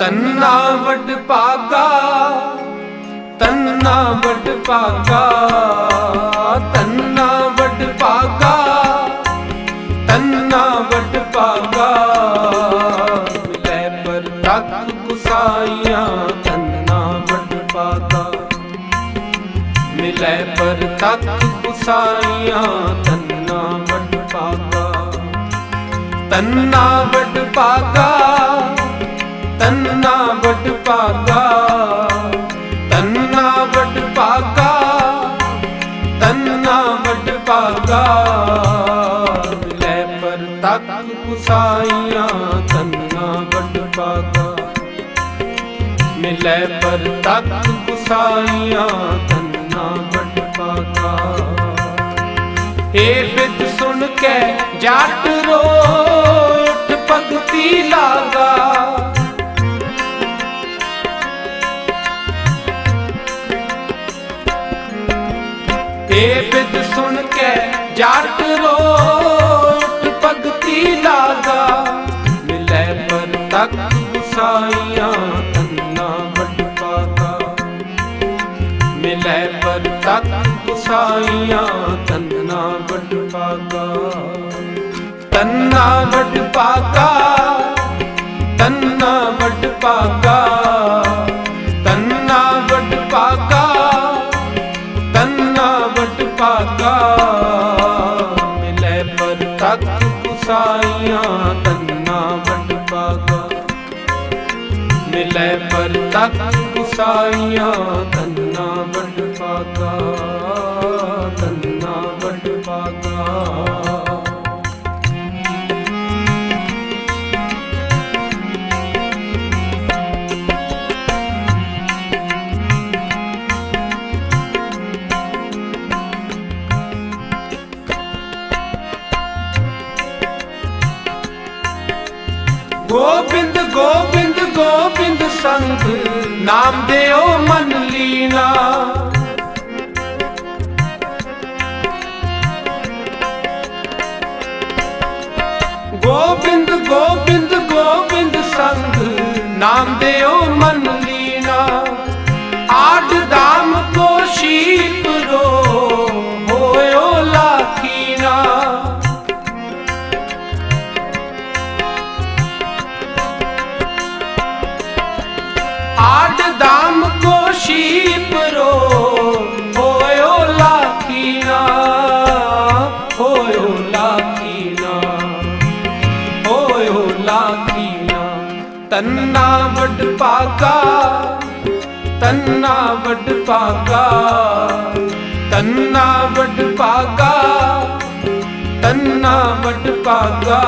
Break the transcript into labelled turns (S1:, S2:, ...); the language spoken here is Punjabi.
S1: ਤੰਨਾ ਵੱਡ ਪਾਗਾ ਤੰਨਾ ਵੱਡ ਪਾਗਾ ਤੰਨਾ ਵੱਡ ਪਾਗਾ ਤੰਨਾ ਵੱਡ ਪਾਗਾ ਮਿਲੇ ਪਰ ਤੱਕ ਕੁਸਾਈਆਂ ਤੰਨਾ ਵੱਡ ਪਾਗਾ ਮਿਲੇ ਪਰ ਤੱਕ ਕੁਸਾਈਆਂ ਤੰਨਾ ਵੱਡ ਪਾਗਾ ਤੰਨਾ ਵੱਡ ਪਾਗਾ ਭਾਗਾ ਤੰਨਾ ਵੱਡ ਭਾਗਾ ਤੰਨਾ ਵੱਡ ਭਾਗਾ ਲੈ ਪਰ ਤੱਕ ਕੁਸਾਈਆਂ ਤੰਨਾ ਵੱਡ ਭਾਗਾ ਮਿਲੇ ਪਰ ਤੱਕ ਕੁਸਾਈਆਂ ਤੰਨਾ ਵੱਡ ਭਾਗਾ ਏ ਬਿਦ ਸੁਣ ਕੇ ਜੱਟ ਰੋ ਏ ਬਿਦ ਸੁਣ ਕੇ ਜੱਟ ਰੋ ਭਗਤੀ ਲਾਗਾ। ਮਿਲੇ ਪਰ ਤੱਕ ਗੁਸਾਈਆਂ ਤੰਨਾ ਵੱਡ ਪਾਗਾ ਮਿਲੇ ਪਰ ਤੱਕ ਗੁਸਾਈਆਂ ਤੰਨਾ ਵੱਡ ਪਾਗਾ ਤੰਨਾ ਵੱਡ ਪਾਗਾ ਤੰਨਾ ਵੱਡ ਵੱਡ ਪਾਗਾ ਮਿਲੇ ਪਰ ਤੱਕ ਕੁਸਾਈਆਂ ਤੰਨਾ ਵੱਡ ਪਾਗਾ ਮਿਲੇ ਪਰ ਤੱਕ ਕੁਸਾਈਆਂ ਗੋਬਿੰਦ ਗੋਬਿੰਦ ਗੋਬਿੰਦ ਸੰਗ। ਨਾਮ ਦਿਓ ਮਨ ਲੀਨਾ ਗੋਬਿੰਦ ਗੋਬਿੰਦ ਗੋਬਿੰਦ ਸੰਗ। ਨਾਮ ਦਿਓ ਮਨ ਲੀਨਾ ਆਡ ਦਾਮ ਆਡ ਦਾਮ ਕੋ ਸ਼ੀਪ ਰੋ, ਹੋਇਓ ਲਾਖੀਨਾ ਹੋਇਓ ਲਾਖੀਨਾ ਹੋਇਓ ਲਾਖੀਨਾ ਤੰਨਾ ਵੱਡ ਪਾਗਾ ਤੰਨਾ ਵੱਡ ਪਾਗਾ ਤੰਨਾ ਵੱਡ ਪਾਗਾ ਤੰਨਾ ਵੱਡ ਪਾਗਾ